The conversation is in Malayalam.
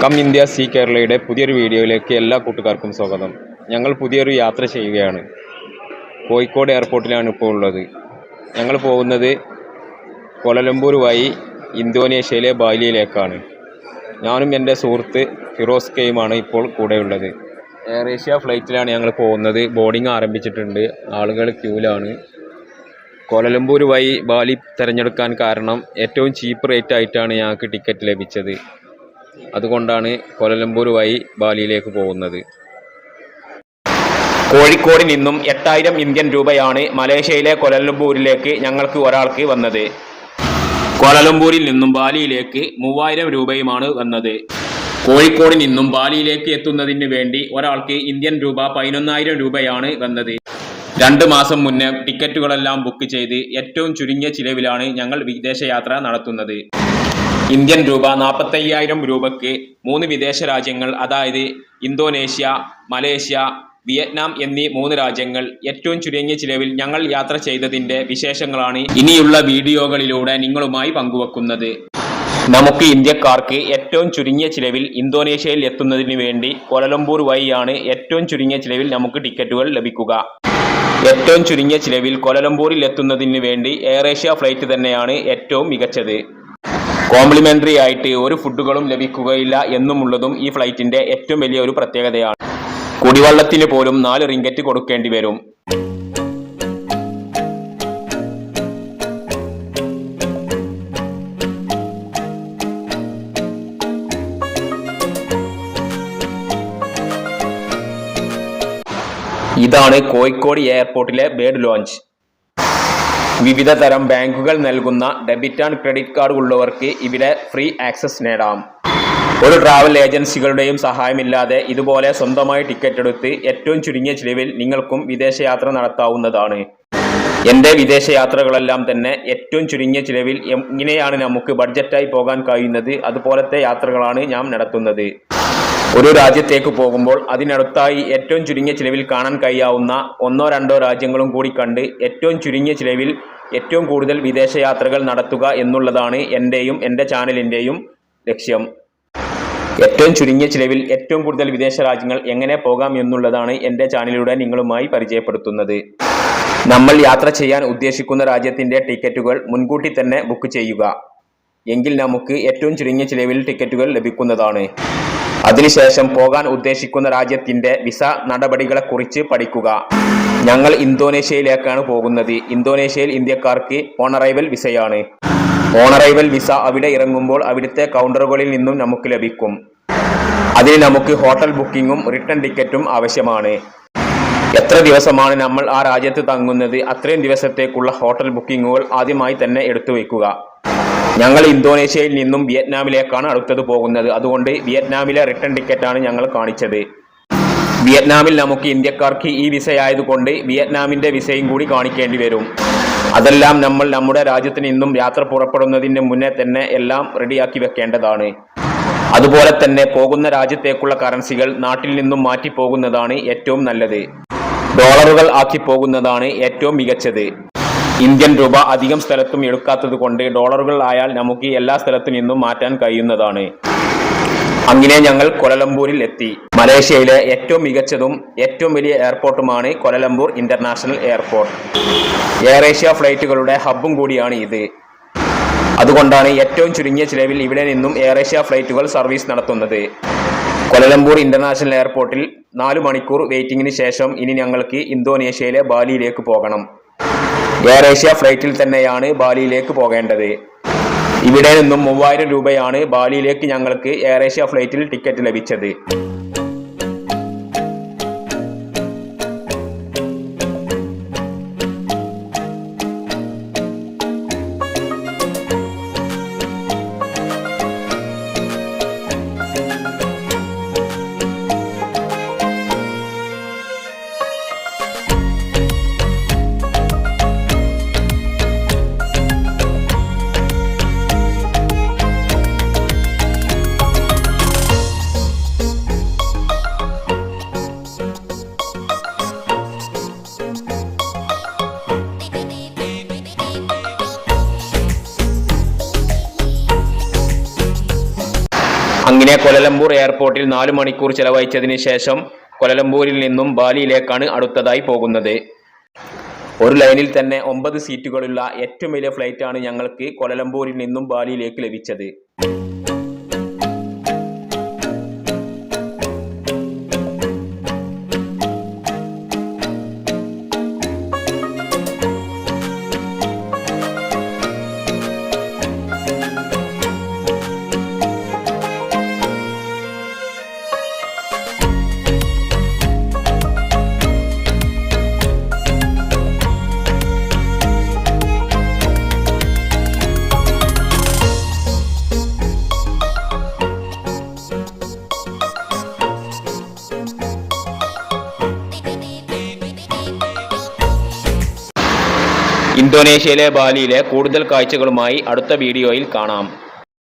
കം ഇന്ത്യ സി കേരളയുടെ പുതിയൊരു വീഡിയോയിലേക്ക് എല്ലാ കൂട്ടുകാർക്കും സ്വാഗതം. ഞങ്ങൾ പുതിയൊരു യാത്ര ചെയ്യുകയാണ്. കോഴിക്കോട് എയർപോർട്ടിലാണ് ഇപ്പോൾ ഉള്ളത്. ഞങ്ങൾ പോകുന്നത് കൊലലംപൂർ വഴി ഇന്തോനേഷ്യയിലെ ബാലിയിലേക്കാണ്. ഞാനും എന്റെ സുഹൃത്ത് ഫിറോസ് കെയുമാണ് ഇപ്പോൾ കൂടെയുള്ളത്. എയർ ഏഷ്യ ഫ്ലൈറ്റിലാണ് ഞങ്ങൾ പോകുന്നത്. ബോർഡിംഗ് ആരംഭിച്ചിട്ടുണ്ട്. ആളുകൾ ക്യൂലാണ്. കോലലംപൂർ വഴി ബാലി തിരഞ്ഞെടുക്കാൻ കാരണം ഏറ്റവും ചീപ്പ് റേറ്റ് ആയിട്ടാണ് ഞങ്ങൾക്ക് ടിക്കറ്റ് ലഭിച്ചത്. അതുകൊണ്ടാണ് കോലലംപൂർ വഴി ബാലിയിലേക്ക് പോകുന്നത്. കോഴിക്കോട് നിന്നും എട്ടായിരം ഇന്ത്യൻ രൂപയാണ് മലേഷ്യയിലെ കൊലലംപൂരിലേക്ക് ഞങ്ങൾക്ക് ഒരാൾക്ക് വന്നത്. കോലലംപൂരിൽ നിന്നും ബാലിയിലേക്ക് മൂവായിരം രൂപയുമാണ് വന്നത്. കോഴിക്കോട് നിന്നും ബാലിയിലേക്ക് എത്തുന്നതിന് വേണ്ടി ഒരാൾക്ക് ഇന്ത്യൻ രൂപ പതിനൊന്നായിരം രൂപയാണ് വന്നത്. രണ്ട് മാസം മുന്നേ ടിക്കറ്റുകളെല്ലാം ബുക്ക് ചെയ്ത് ഏറ്റവും ചുരുങ്ങിയ ചിലവിലാണ് ഞങ്ങൾ വിദേശയാത്ര നടത്തുന്നത്. ഇന്ത്യൻ രൂപ നാൽപ്പത്തയ്യായിരം രൂപയ്ക്ക് മൂന്ന് വിദേശ രാജ്യങ്ങൾ അതായത് ഇന്തോനേഷ്യ മലേഷ്യ വിയറ്റ്നാം എന്നീ മൂന്ന് രാജ്യങ്ങൾ ഏറ്റവും ചുരുങ്ങിയ ചിലവിൽ ഞങ്ങൾ യാത്ര ചെയ്തതിന്റെ വിശേഷങ്ങളാണ് ഇനിയുള്ള വീഡിയോകളിലൂടെ നിങ്ങളുമായി പങ്കുവെക്കുന്നത്. നമുക്ക് ഇന്ത്യക്കാർക്ക് ഏറ്റവും ചുരുങ്ങിയ ചിലവിൽ ഇന്തോനേഷ്യയിൽ എത്തുന്നതിന് വേണ്ടി കൊലലംപൂർ വഴിയാണ് ഏറ്റവും ചുരുങ്ങിയ ചിലവിൽ നമുക്ക് ടിക്കറ്റുകൾ ലഭിക്കുക. ഏറ്റവും ചുരുങ്ങിയ ചിലവിൽ കൊലലംപൂരിൽ എത്തുന്നതിന് വേണ്ടി എയർ ഏഷ്യ ഫ്ലൈറ്റ് തന്നെയാണ് ഏറ്റവും മികച്ചത്. കോംപ്ലിമെന്ററി ആയിട്ട് ഒരു ഫുഡുകളും ലഭിക്കുകയില്ല എന്നുമുള്ളതും ഈ ഫ്ലൈറ്റിന്റെ ഏറ്റവും വലിയ ഒരു പ്രത്യേകതയാണ്. കുടിവെള്ളത്തിന് പോലും നാല് റിങ്കറ്റ് കൊടുക്കേണ്ടി വരും. ഇതാണ് കോഴിക്കോട് എയർപോർട്ടിലെ ബേഡ് ലോഞ്ച്. വിവിധ തരം ബാങ്കുകൾ നൽകുന്ന ഡെബിറ്റ് ആൻഡ് ക്രെഡിറ്റ് കാർഡ് ഉള്ളവർക്ക് ഇവിടെ ഫ്രീ ആക്സസ് നേടാം. ഒരു ട്രാവൽ ഏജൻസികളുടെയും സഹായമില്ലാതെ ഇതുപോലെ സ്വന്തമായി ടിക്കറ്റ് എടുത്ത് ഏറ്റവും ചുരുങ്ങിയ ചിലവിൽ നിങ്ങൾക്കും വിദേശയാത്ര നടത്താവുന്നതാണ്. എന്റെ വിദേശയാത്രകളെല്ലാം തന്നെ ഏറ്റവും ചുരുങ്ങിയ ചിലവിൽ എങ്ങനെയാണ് നമുക്ക് ബഡ്ജറ്റായി പോകാൻ കഴിയുന്നത്. അതുപോലത്തെ യാത്രകളാണ് ഞാൻ നടത്തുന്നത്. ഒരു രാജ്യത്തേക്ക് പോകുമ്പോൾ അതിനടുത്തായി ഏറ്റവും ചുരുങ്ങിയ ചിലവിൽ കാണാൻ കഴിയാവുന്ന ഒന്നോ രണ്ടോ രാജ്യങ്ങളും കൂടി കണ്ട് ഏറ്റവും ചുരുങ്ങിയ ചിലവിൽ ഏറ്റവും കൂടുതൽ വിദേശയാത്രകൾ നടത്തുക എന്നുള്ളതാണ് എന്റെയും എന്റെ ചാനലിന്റെയും ലക്ഷ്യം. ഏറ്റവും ചുരുങ്ങിയ ചിലവിൽ ഏറ്റവും കൂടുതൽ വിദേശ രാജ്യങ്ങൾ എങ്ങനെ പോകാം എന്നുള്ളതാണ് എന്റെ ചാനലിലൂടെ നിങ്ങളുമായി പരിചയപ്പെടുത്തുന്നത്. നമ്മൾ യാത്ര ചെയ്യാൻ ഉദ്ദേശിക്കുന്ന രാജ്യത്തിന്റെ ടിക്കറ്റുകൾ മുൻകൂട്ടി തന്നെ ബുക്ക് ചെയ്യുക. എങ്കിൽ നമുക്ക് ഏറ്റവും ചുരുങ്ങിയ ചിലവിൽ ടിക്കറ്റുകൾ ലഭിക്കുന്നതാണ്. അതിനുശേഷം പോകാൻ ഉദ്ദേശിക്കുന്ന രാജ്യത്തിന്റെ വിസ നടപടികളെക്കുറിച്ച് പഠിക്കുക. ഞങ്ങൾ ഇന്തോനേഷ്യയിലേക്കാണ് പോകുന്നത്. ഇന്തോനേഷ്യയിൽ ഇന്ത്യക്കാർക്ക് ഓണറൈവൽ വിസയാണ്. ഓണറൈവൽ വിസ അവിടെ ഇറങ്ങുമ്പോൾ അവിടുത്തെ കൗണ്ടറുകളിൽ നിന്നും നമുക്ക് ലഭിക്കും. അതിന് നമുക്ക് ഹോട്ടൽ ബുക്കിങ്ങും റിട്ടേൺ ടിക്കറ്റും ആവശ്യമാണ്. എത്ര ദിവസമാണ് നമ്മൾ ആ രാജ്യത്ത് തങ്ങുന്നത്? അത്രയും ദിവസത്തേക്കുള്ള ഹോട്ടൽ ബുക്കിങ്ങുകൾ ആദ്യമായി തന്നെ എടുത്തു വയ്ക്കുക. ഞങ്ങൾ ഇന്തോനേഷ്യയിൽ നിന്നും വിയറ്റ്നാമിലേക്കാണ് അടുത്തത് പോകുന്നത്. അതുകൊണ്ട് വിയറ്റ്നാമിലെ റിട്ടേൺ ടിക്കറ്റാണ് ഞങ്ങൾ കാണിച്ചത്. വിയറ്റ്നാമിൽ നമുക്ക് ഇന്ത്യക്കാർക്ക് ഈ വിസ ആയതുകൊണ്ട് വിയറ്റ്നാമിന്റെ വിസയും കൂടി കാണിക്കേണ്ടി വരും. അതെല്ലാം നമ്മൾ നമ്മുടെ രാജ്യത്തിന് ഇന്നും യാത്ര പുറപ്പെടുന്നതിന് മുന്നേ തന്നെ എല്ലാം റെഡിയാക്കി വെക്കേണ്ടതാണ്. അതുപോലെ തന്നെ പോകുന്ന രാജ്യത്തേക്കുള്ള കറൻസികൾ നാട്ടിൽ നിന്നും മാറ്റി പോകുന്നതാണ് ഏറ്റവും നല്ലത്. ഡോളറുകൾ ആക്കി പോകുന്നതാണ് ഏറ്റവും മികച്ചത്. ഇന്ത്യൻ രൂപ അധികം സ്ഥലത്തും എടുക്കാത്തത് കൊണ്ട് ഡോളറുകൾ ആയാൽ നമുക്ക് എല്ലാ സ്ഥലത്തു നിന്നും മാറ്റാൻ കഴിയുന്നതാണ്. അങ്ങനെ ഞങ്ങൾ കൊലലംപൂരിൽ എത്തി. മലേഷ്യയിലെ ഏറ്റവും മികച്ചതും ഏറ്റവും വലിയ എയർപോർട്ടുമാണ് Kuala Lumpur international airport. Air Asia ഫ്ലൈറ്റുകളുടെ ഹബ്ബും കൂടിയാണ് ഇത്. അതുകൊണ്ടാണ് ഏറ്റവും ചുരുങ്ങിയ ചിലവിൽ ഇവിടെ നിന്നും എയർ ഏഷ്യ ഫ്ലൈറ്റുകൾ സർവീസ് നടത്തുന്നത്. കൊലലംപൂർ ഇന്റർനാഷണൽ എയർപോർട്ടിൽ നാലു മണിക്കൂർ വെയിറ്റിംഗിന് ശേഷം ഇനി ഞങ്ങൾക്ക് ഇന്തോനേഷ്യയിലെ ബാലിയിലേക്ക് പോകണം. എയർ ഏഷ്യ ഫ്ലൈറ്റിൽ തന്നെയാണ് ബാലിയിലേക്ക് പോകേണ്ടത്. ഇവിടെ നിന്നും മൂവായിരം രൂപയാണ് ബാലിയിലേക്ക് ഞങ്ങൾക്ക് എയർ ഏഷ്യ ഫ്ലൈറ്റിൽ ടിക്കറ്റ് ലഭിച്ചത്. ഇങ്ങനെ കൊലലംപൂർ എയർപോർട്ടിൽ നാല് മണിക്കൂർ ചെലവഴിച്ചതിന് ശേഷം കൊലലംപൂരിൽ നിന്നും ബാലിയിലേക്കാണ് അടുത്തതായി പോകുന്നത്. ഒരു ലൈനിൽ തന്നെ ഒമ്പത് സീറ്റുകളുള്ള ഏറ്റവും വലിയ ഫ്ലൈറ്റാണ് ഞങ്ങൾക്ക് കൊലലംപൂരിൽ നിന്നും ബാലിയിലേക്ക് ലഭിച്ചത്. ഇന്തോനേഷ്യയിലെ ബാലിയിലെ കൂടുതൽ കാഴ്ചകളുമായി അടുത്ത വീഡിയോയിൽ കാണാം.